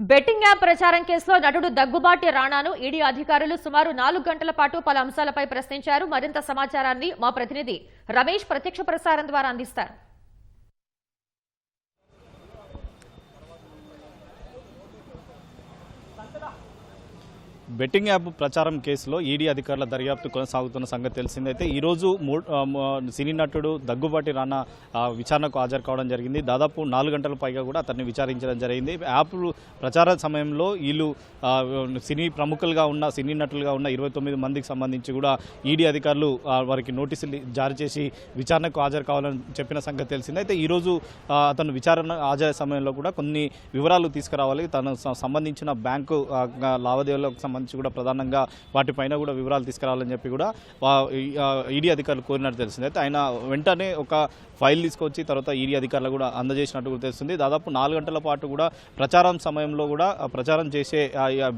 Betting app ప్రచారం కేసులో నటుడు దగ్గుబాటి రాణాను ఈడీ అధికారులు సుమారు నాలుగు గంటల పాటు పలు అంశాలపై ప్రశ్నించారు. మరింత సమాచారాన్ని మా ప్రతినిధి రమేష్ ప్రత్యక్ష ప్రసారం ద్వారా అందిస్తారు. బెట్టింగ్ యాప్ ప్రచారం కేసులో ఈడీ అధికారుల దర్యాప్తు కొనసాగుతున్న సంగతి తెలిసిందైతే ఈరోజు సినీ నటుడు దగ్గుబాటి రానా విచారణకు హాజరు కావడం జరిగింది. దాదాపు నాలుగు గంటల పైగా కూడా అతన్ని విచారించడం జరిగింది. యాప్ ప్రచార సమయంలో వీళ్ళు సినీ ప్రముఖులుగా ఉన్న సినీ నటులుగా ఉన్న ఇరవై తొమ్మిది మందికి సంబంధించి కూడా ఈడీ అధికారులు వారికి నోటీసులు జారీ చేసి విచారణకు హాజరు కావాలని చెప్పిన సంగతి తెలిసింది. అయితే ఈరోజు అతను విచారణ హాజరు సమయంలో కూడా కొన్ని వివరాలు తీసుకురావాలి. తను సంబంధించిన బ్యాంకు లావాదేవీలకు సంబంధించి కూడా ప్రధానంగా వాటిపైన కూడా వివరాలు తీసుకురావాలని చెప్పి కూడా ఈడీ అధికారులు కోరినట్టు తెలిసింది అయితే ఆయన వెంటనే ఒక ఫైల్ తీసుకొచ్చి తర్వాత ఈడీ అధికారులు కూడా అందజేసినట్టు కూడా తెలుస్తుంది. దాదాపు నాలుగు గంటల పాటు కూడా ప్రచారం సమయంలో కూడా ప్రచారం చేసే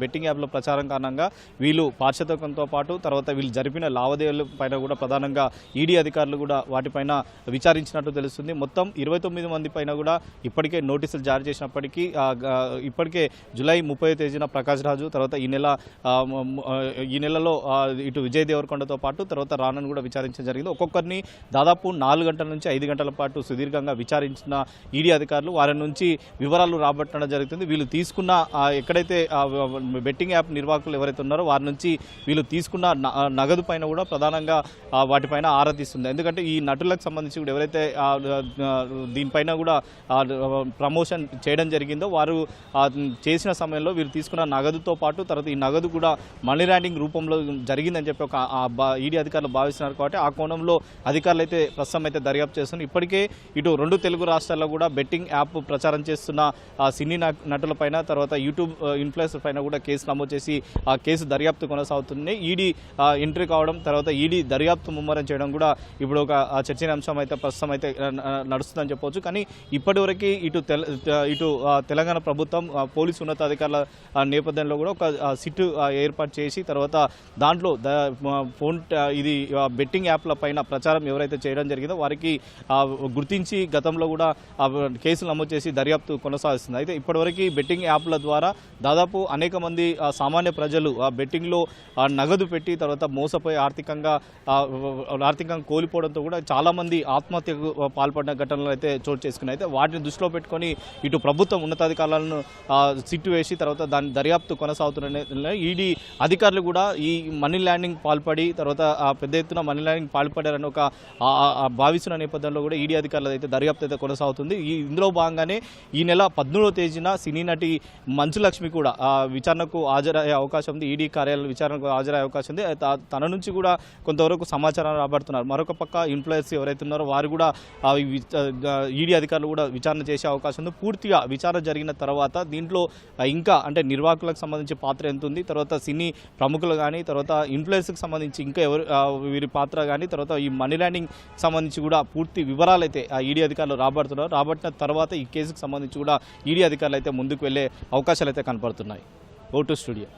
బెట్టింగ్ యాప్లో ప్రచారం కారణంగా వీళ్ళు పార్శ్వతకంతో పాటు తర్వాత వీళ్ళు జరిపిన లావాదేవీల పైన కూడా ప్రధానంగా ఈడీ అధికారులు కూడా వాటిపైన విచారించినట్టు తెలుస్తుంది. మొత్తం ఇరవై తొమ్మిది మంది పైన కూడా ఇప్పటికే నోటీసులు జారీ చేసినప్పటికీ ఇప్పటికే జూలై ముప్పై తేదీన ప్రకాష్ రాజు తర్వాత ఈ నెల ఈ నెలలో ఇటు విజయ్ దేవరకొండతో పాటు తర్వాత రానను కూడా విచారించడం జరిగింది. ఒక్కొక్కరిని దాదాపు నాలుగు గంటల నుంచి ఐదు గంటల పాటు సుదీర్ఘంగా విచారించిన ఈడీ అధికారులు వారి నుంచి వివరాలు రాబట్టడం జరుగుతుంది. వీళ్ళు తీసుకున్న ఎక్కడైతే బెట్టింగ్ యాప్ నిర్వాహకులు ఎవరైతే ఉన్నారో వారి నుంచి వీళ్ళు తీసుకున్న నగదు పైన కూడా ప్రధానంగా వాటిపైన ఆరా తీస్తుంది ఎందుకంటే ఈ నటులకు సంబంధించి కూడా ఎవరైతే దీనిపైన కూడా ప్రమోషన్ చేయడం జరిగిందో వారు చేసిన సమయంలో వీరు తీసుకున్న నగదుతో పాటు తర్వాత ఈ నగదు కూడా మనీ ర్యాండింగ్ రూపంలో జరిగిందని చెప్పి ఒక ఈడీ అధికారులు భావిస్తున్నారు కాబట్టి ఆ కోణంలో అధికారులు అయితే ప్రస్తుతం అయితే దర్యాప్తు చేస్తున్నారు. ఇప్పటికే ఇటు రెండు తెలుగు రాష్ట్రాల్లో కూడా బెట్టింగ్ యాప్ ప్రచారం చేస్తున్న సినీ నటులపైన తర్వాత యూట్యూబ్ ఇన్ఫ్లుయెన్సర్ పైన కూడా కేసు నమోదు చేసి ఆ కేసు దర్యాప్తు కొనసాగుతుంది. ఈడీ ఎంట్రీ కావడం తర్వాత ఈడీ దర్యాప్తు ముమ్మరం చేయడం కూడా ఇప్పుడు ఒక చర్చనీయాంశం అయితే ప్రస్తుతం అయితే నడుస్తుందని చెప్పవచ్చు. కానీ ఇప్పటివరకు ఇటు తెల ఇటు తెలంగాణ ప్రభుత్వం పోలీసు ఉన్నతాధికారుల నేపథ్యంలో కూడా ఒక సిట్ ఏర్పాటు చేసి తర్వాత దాంట్లో ఫోన్ ఇది బెట్టింగ్ యాప్ల పైన ప్రచారం ఎవరైతే చేయడం జరిగిందో వారికి గుర్తించి గతంలో కూడా కేసులు నమోదు చేసి దర్యాప్తు కొనసాగిస్తుంది. అయితే ఇప్పటివరకు బెట్టింగ్ యాప్ల ద్వారా దాదాపు అనేక మంది సామాన్య ప్రజలు ఆ బెట్టింగ్లో నగదు పెట్టి తర్వాత మోసపోయి ఆర్థికంగా ఆర్థికంగా కోల్పోవడంతో కూడా చాలామంది ఆత్మహత్యకు పాల్పడిన ఘటనలు అయితే చోటు చేసుకున్నాయి. అయితే వాటిని దృష్టిలో పెట్టుకొని ఇటు ప్రభుత్వం ఉన్నతాధికారులను సిట్టు వేసి తర్వాత దాని దర్యాప్తు కొనసాగుతున్న ఈ ఈడీ అధికారులు కూడా ఈ మనీ ల్యాండింగ్ పాల్పడి తర్వాత ఆ పెద్ద ఎత్తున మనీ ల్యాండింగ్ పాల్పడారని ఒక భావిస్తున్న నేపథ్యంలో కూడా ఈడీ అధికారులు అయితే దర్యాప్తు అయితే కొనసాగుతుంది. ఈ ఇందులో భాగంగానే ఈ నెల పద్మూడవ తేదీన సినీ నటి మంచులక్ష్మి కూడా విచారణకు హాజరయ్యే అవకాశం ఉంది. ఈడీ కార్యాలయం విచారణకు హాజరయ్యే అవకాశం ఉంది. తన నుంచి కూడా కొంతవరకు సమాచారం రాబడుతున్నారు. మరొక పక్క ఇన్ఫ్లుయెన్స్ ఎవరైతే ఉన్నారో వారు కూడా ఈడీ అధికారులు కూడా విచారణ చేసే అవకాశం ఉంది. పూర్తిగా విచారణ జరిగిన తర్వాత దీంట్లో ఇంకా అంటే నిర్వాహకులకు సంబంధించి పాత్ర ఎంత ఉంది తర్వాత సినీ ప్రముఖులు కానీ తర్వాత ఇన్ఫ్లుయెన్స్కి సంబంధించి ఇంకా ఎవరు వీరి పాత్ర కానీ తర్వాత ఈ మనీ ల్యాండింగ్ సంబంధించి కూడా పూర్తి వివరాలు అయితే ఆ ఈడీ అధికారులు రాబడుతున్నారు. రాబట్టిన తర్వాత ఈ కేసుకు సంబంధించి కూడా ఈడీ అధికారులు అయితే ముందుకు వెళ్ళే అవకాశాలు అయితే కనపడుతున్నాయి ఓటు స్టూడియో.